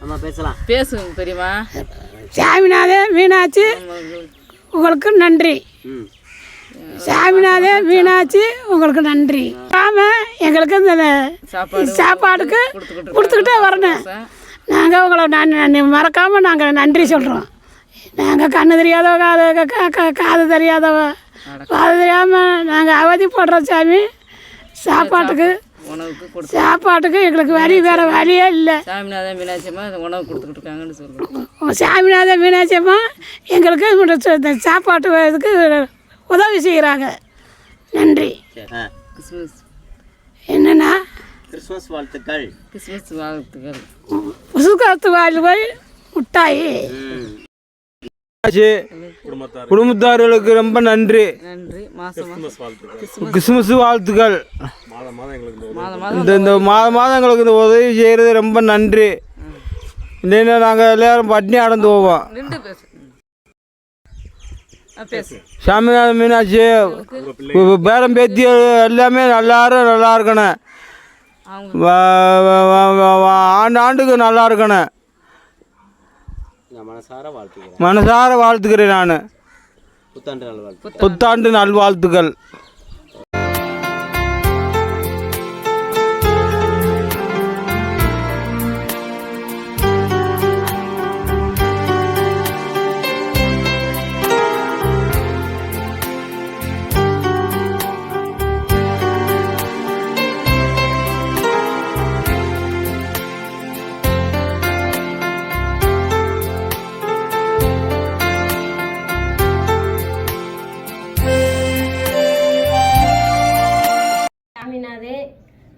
நம்ம பேசலாம். பேசுங்க பெரியம்மா. சாமிநாதன் மீனாட்சி உங்களுக்கு நன்றி. ம். சாமிநாதன் மீனாட்சி உங்களுக்கு நன்றி. ஆம எங்களுக்கு இந்த சாப்பாடு சாப்பாடுக்கு கொடுத்துக்கிட்டு வரணும். நாங்கள் உங்களை நான் மறக்காமல் நாங்கள் நன்றி சொல்கிறோம் நாங்கள் கண்ணு தெரியாதவ காது கா- கா- காது தெரியாதவ காது தெரியாமல் நாங்கள் அவதிப்படுறோம் சாமி. சாப்பாட்டுக்கு உணவுக்கு கொடுத்து சாப்பாட்டுக்கு எங்களுக்கு வழி வேறு வழியே இல்லை. சாமிநாதன் மீனாட்சியம்மா உணவு கொடுத்துக்கிட்டு இருக்காங்கன்னு சொல்லுவோம் சாமிநாதன் மீனாட்சியம்மா எங்களுக்கு இந்த சாப்பாட்டு இதுக்கு உதவி செய்கிறாங்க நன்றி. கிறிஸ்மஸ் என்னென்னா? கிறிஸ்மஸ் வாழ்த்துக்கள். கிறிஸ்மஸ் வாழ்த்துக்கள். புசுக்காத்து வாயில் போய் முட்டாயி. ம். ஆச்சு. குடும்பத்தார்களுக்கு ரொம்ப நன்றி. கிறிஸ்துமஸ் வாழ்த்துக்கள். இந்த இந்த மாதம் மாதம் எங்களுக்கு இந்த உதவி. செய்கிறது ரொம்ப நன்றி. இல்லைன்னா நாங்கள் எல்லாரும் பட்னி அடந்து போவோம். சாமிநாதன் மீனாட்சி பேரம் பேத்தி எல்லாமே எல்லாரும் நல்லா இருக்கணும் அவங்க. வ- வ- வ- வ- வ- ஆண்டு ஆண்டுக்கு நல்லா இருக்கணும் மனசார வாழ்த்துக்கிறேன் நான். புத்தாண்டு நல்வாழ்த்துக்கள்.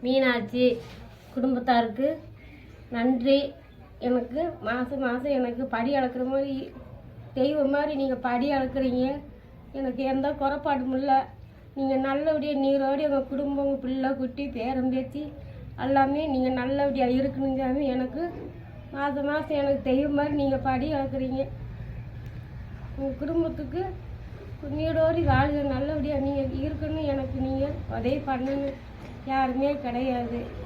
மீனாட்சி குடும்பத்தாருக்கு நன்றி. எனக்கு மாதம் மாதம் எனக்கு படி அளக்கிற மாதிரி தெய்வம் மாதிரி நீங்கள் படி அளக்குறீங்க. எனக்கு எந்த குறைபாடும் இல்லை. நீங்கள் நல்லபடியாக நீரோடு எங்கள் குடும்பம் பிள்ளை குட்டி பேரம் பேத்தி எல்லாமே நீங்கள் நல்லபடியாக இருக்கணுங்கிறது எனக்கு மாதம் மாதம் எனக்கு தெய்வம் மாதிரி நீங்கள் படி அளக்குறீங்க. உங்கள் குடும்பத்துக்கு நீடோடி வாழ்க. நல்லபடியாக நீங்கள் இருக்கணும். எனக்கு நீங்கள் உதவி பண்ணணும். யாருமே கிடையாது.